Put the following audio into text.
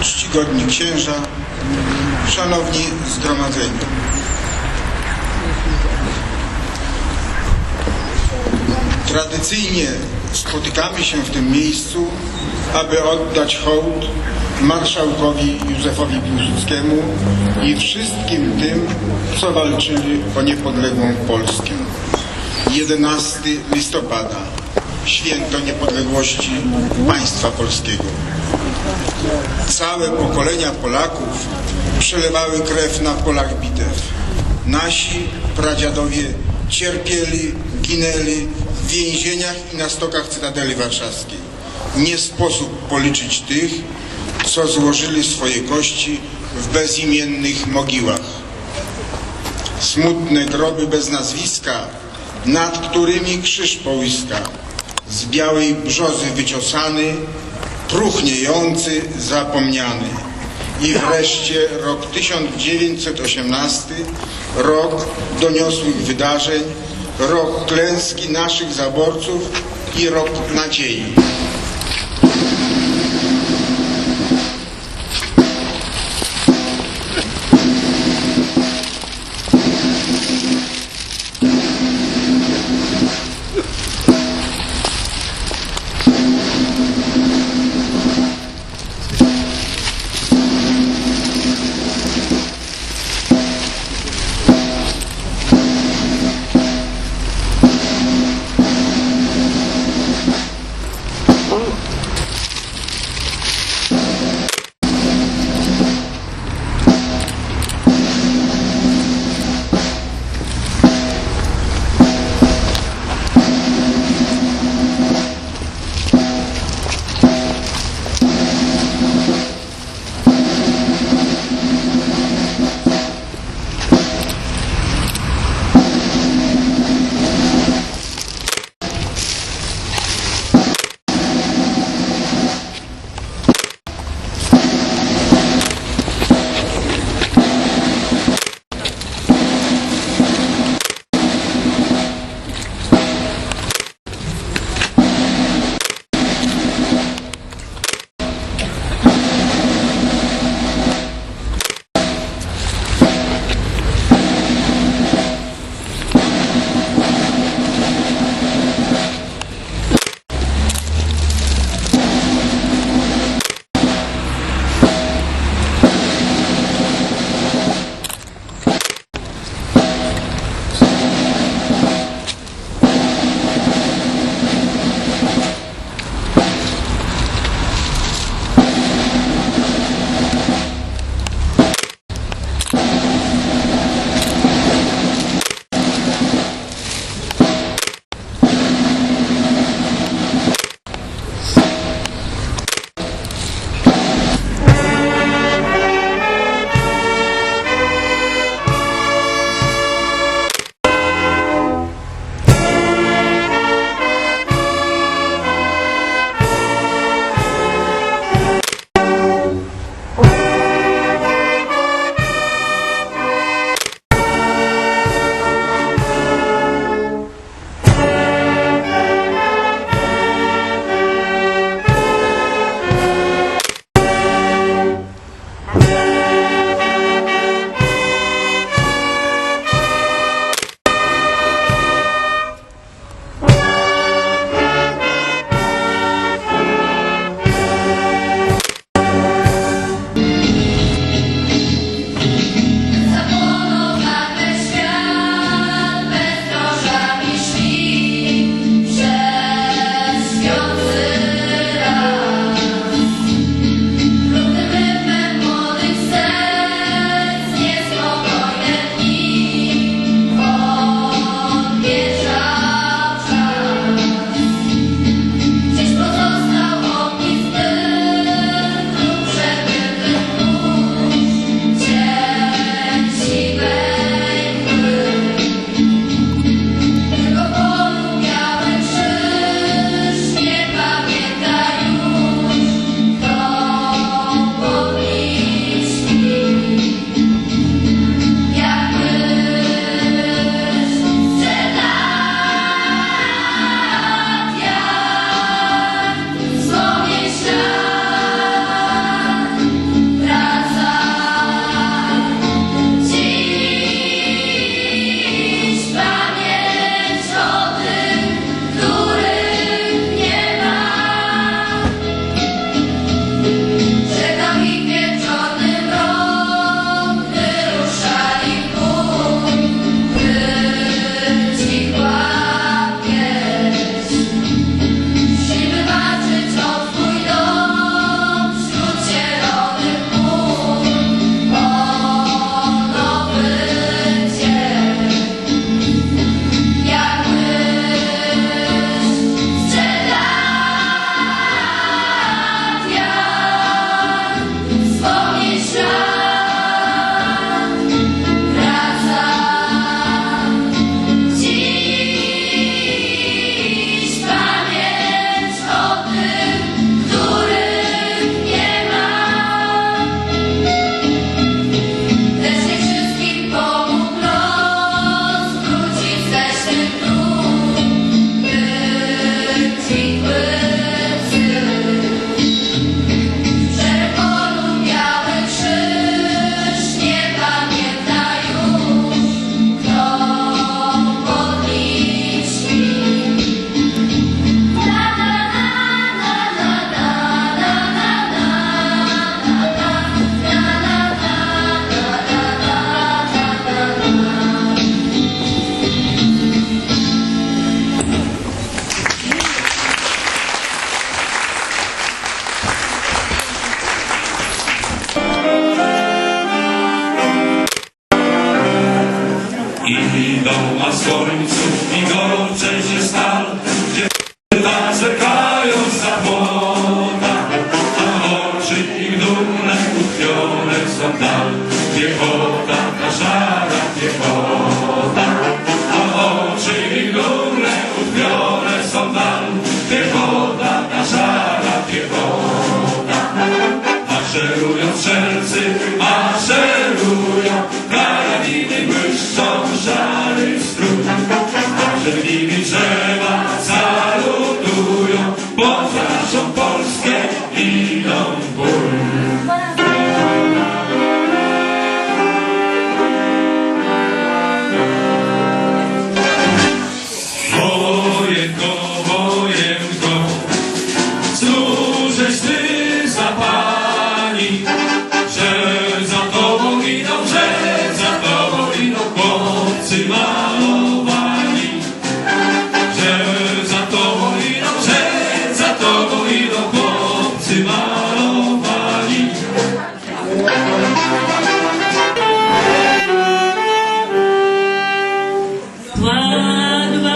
czcigodni księża, szanowni zgromadzeni. Tradycyjnie spotykamy się w tym miejscu, aby oddać hołd marszałkowi Józefowi Piłsudskiemu i wszystkim tym, co walczyli o niepodległą Polskę. 11 listopada, święto niepodległości państwa polskiego. Całe pokolenia Polaków przelewały krew na polach bitew. Nasi pradziadowie cierpieli, ginęli w więzieniach i na stokach Cytadeli Warszawskiej. Nie sposób policzyć tych, co złożyli swoje kości w bezimiennych mogiłach. Smutne groby bez nazwiska, nad którymi krzyż połyska, z białej brzozy wyciosany, truchniejący, zapomniany. I wreszcie rok 1918, rok doniosłych wydarzeń, rok klęski naszych zaborców i rok nadziei. God.